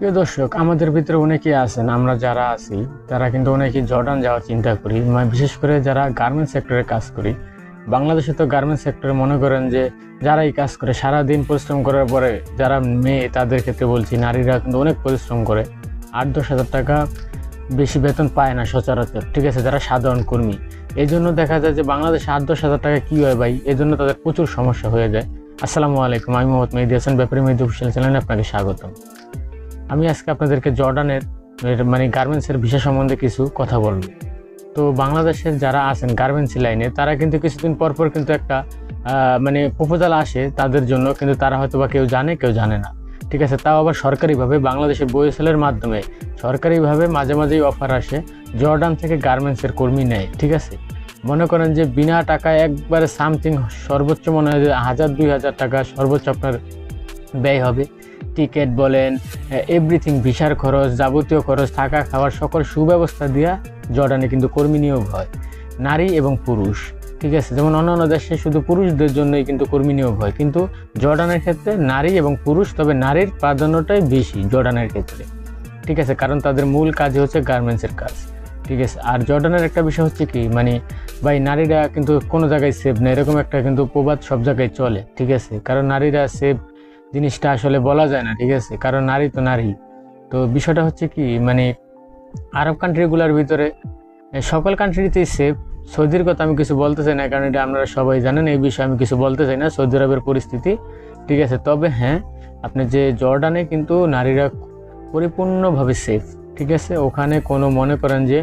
প্রিয় দর্শক, আমাদের ভিতরে অনেকেই আছেন, আমরা যারা আছি, তারা কিন্তু অনেকেই জর্ডান যাওয়ার চিন্তা করি মানে বিশেষ করে যারা গার্মেন্টস সেক্টরে কাজ করি। বাংলাদেশে তো গার্মেন্টস সেক্টরে মনে করেন যে যারা এই কাজ করে সারা দিন পরিশ্রম করার পরে যারা মেয়ে, তাদের ক্ষেত্রে বলছি, নারীরা কিন্তু অনেক পরিশ্রম করে। আট দশ হাজার টাকা বেশি বেতন পায় না সচরাচর, ঠিক আছে, যারা সাধারণ কর্মী। এই জন্য দেখা যায় যে, বাংলাদেশে আট দশ হাজার টাকা কী হয় ভাই? এই জন্য তাদের প্রচুর সমস্যা হয়ে যায়। আসসালামু আলাইকুম, আমি মোহাম্মদ মেহেদি হাসান, ব্যাপারী মেহেদি অফিসিয়াল চ্যানেলে আপনাকে স্বাগতম। আমি আজকে আপনাদেরকে জর্ডানের মানে গার্মেন্টসের ভিসা সম্বন্ধে কিছু কথা বলব। তো বাংলাদেশের যারা আছেন গার্মেন্টস লাইনে, তারা কিন্তু কিছুদিন পর পর কিন্তু একটা মানে প্রপোজাল আসে তাদের জন্য, কিন্তু তারা হয়তো বা কেউ জানে কেউ জানে না। ঠিক আছে, তাও আবার সরকারিভাবে বাংলাদেশের বইএসএলের মাধ্যমে, সরকারিভাবে মাঝে মাঝেই অফার আসে, জর্ডান থেকে গার্মেন্টসের কর্মী নেয়, ঠিক আছে? মনে করেন যে বিনা টাকায় একবারে সামথিং সর্বোচ্চ মনে হয় যে হাজার, দুই হাজার টাকা সর্বোচ্চ আপনার ব্যয় হবে। টিকিট বলেন এভরিথিং ভিসার খরচ, যাবতীয় খরচ, থাকা, খাওয়ার সকল সুব্যবস্থা দিয়া জর্ডানে কিন্তু কর্মী নিয়োগ হয়। নারী এবং পুরুষ, ঠিক আছে? যেমন অন্যান্য দেশে শুধু পুরুষদের জন্যই কিন্তু কর্মী নিয়োগ হয়, কিন্তু জর্ডানের ক্ষেত্রে নারী এবং পুরুষ, তবে নারীর প্রাধান্যটাই বেশি জর্ডানের ক্ষেত্রে, ঠিক আছে? কারণ তাদের মূল কাজ হচ্ছে গার্মেন্টসের কাজ, ঠিক আছে? আর জর্ডানের একটা বিষয় হচ্ছে কি মানে ভাই, নারীরা কিন্তু কোনো জায়গায় সেভ না, এরকম একটা কিন্তু প্রবাদ সব জায়গায় চলে, ঠিক আছে? কারণ নারীরা সেভ জিনিসটা আসলে বলা যায় না, ঠিক আছে? কারণ নারী তো নারী। তো বিষয়টা হচ্ছে কি মানে আরব কান্ট্রিগুলোর ভিতরে সকল কান্ট্রিতেই সেফ সৌদির কথা আমি কিছু বলতে চাই না, কারণ এটা আপনারা সবাই জানেন, এই বিষয়ে আমি কিছু বলতে চাই না, সৌদি আরবের পরিস্থিতি, ঠিক আছে? তবে হ্যাঁ আপনি যে জর্ডানে কিন্তু নারীরা পরিপূর্ণভাবে সেফ ঠিক আছে? ওখানে কোনো মনে করেন যে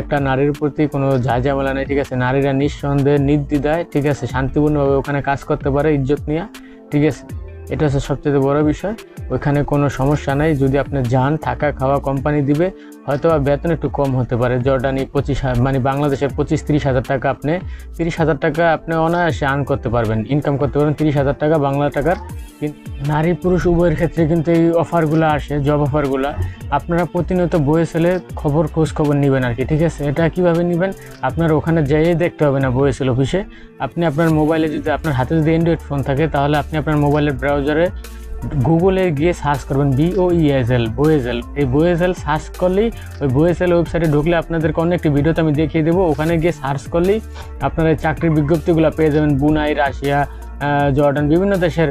একটা নারীর প্রতি কোনো ঝাঁঝামেলা নেই, ঠিক আছে? নারীরা নিঃসন্দেহে নির্দ্বিধায়, ঠিক আছে? শান্তিপূর্ণভাবে ওখানে কাজ করতে পারে ইজ্জত নিয়ে, ঠিক আছে? এটা হচ্ছে সবচেয়ে বড় বিষয়। ওইখানে কোনো সমস্যা নাই। যদি আপনি যান থাকা, খাওয়া কোম্পানি দিবে হয়তো বা বেতন একটু কম হতে পারে। জর্ডানি পঁচিশ মানে বাংলাদেশের পঁচিশ তিরিশ হাজার টাকা আপনি, তিরিশ হাজার টাকা আপনি অনায়াসে আর্ন করতে পারবেন। ইনকাম করতে পারবেন তিরিশ হাজার টাকা, বাংলা টাকার। কিন- নারী পুরুষ উভয়ের ক্ষেত্রে কিন্তু এই অফারগুলো আসে জব অফারগুলো আপনারা প্রতিনিয়ত বয়ে ছেলে খবর খোঁজ খবর নেবেন আর কি, ঠিক আছে? এটা কীভাবে নেবেন? আপনার ওখানে যাইয়ে দেখতে হবে না বয়েসেল অফিসে। আপনি আপনার মোবাইলে যদি, আপনার হাতে যদি অ্যান্ড্রয়েড ফোন থাকে, তাহলে আপনি আপনার মোবাইলের ব্রাউজারে গুগলে গিয়ে সার্চ করবেন বিওইএসএল বোয়েজেল এই বোয়েজেল সার্চ করলেই ওই বোয়েজেল ওয়েবসাইটে ঢুকলে আপনাদেরকে অন্য একটি ভিডিওতে আমি দেখিয়ে দেবো। ওখানে গিয়ে সার্চ করলেই আপনারা চাকরির বিজ্ঞপ্তিগুলো পেয়ে যাবেন। বুনাই, রাশিয়া জর্ডান, বিভিন্ন দেশের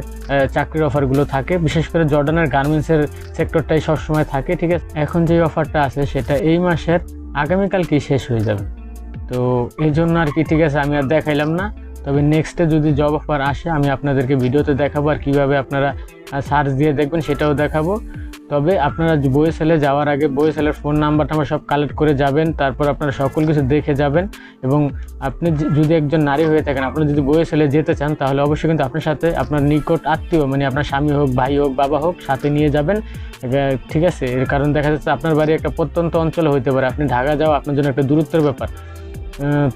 চাকরির অফারগুলো থাকে। বিশেষ করে জর্ডানের গার্মেন্টসের সেক্টরটাই সবসময় থাকে, ঠিক আছে? এখন যে অফারটা আছে, সেটা এই মাসের আগামীকালকেই শেষ হয়ে যাবে। তো এই জন্য আর কি, ঠিক আছে? আমি আর দেখাইলাম না। তবে নেক্সটে যদি জব অফার আসে, আমি আপনাদেরকে ভিডিওতে দেখাবো আর কীভাবে আপনারা সার্চ দিয়ে দেখবেন, সেটাও দেখাবো। তবে আপনারা বইয়েসেলে যাওয়ার আগে বইয়েসেলের ফোন নাম্বার টাম্বার সব কালেক্ট করে যাবেন, তারপর আপনারা সকল কিছু দেখে যাবেন। এবং আপনি যদি একজন নারী হয়ে থাকেন, আপনি যদি বইয়েসেলে যেতে চান, তাহলে অবশ্যই কিন্তু আপনার সাথে আপনার নিকট আত্মীয় মানে আপনার স্বামী হোক, ভাই হোক, বাবা হোক, সাথে নিয়ে যাবেন। ঠিক আছে, এর কারণ দেখা যাচ্ছে আপনার বাড়ি একটা প্রত্যন্ত অঞ্চলে হইতে পারে। আপনি ঢাকা যাওয়া আপনার জন্য একটা দূরত্বের ব্যাপার।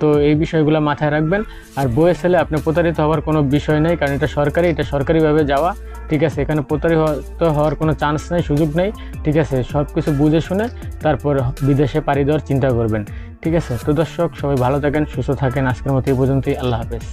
তো এই বিষয়গুলো মাথায় রাখবেন। আর বইয়ের সেলে আপনি প্রতারিত হওয়ার কোনো বিষয় নেই, কারণ এটা সরকারি, এটা সরকারিভাবে যাওয়া, ঠিক আছে? এখানে প্রতারিত হওয়ার কোনো চান্স নেই, সুযোগ নেই, ঠিক আছে? সব কিছু বুঝে শুনে তারপর বিদেশে পাড়ি দেওয়ার চিন্তা করবেন, ঠিক আছে? তো দর্শক, সবাই ভালো থাকেন, সুস্থ থাকেন। আজকের মতো এই পর্যন্তই। আল্লাহ হাফেজ।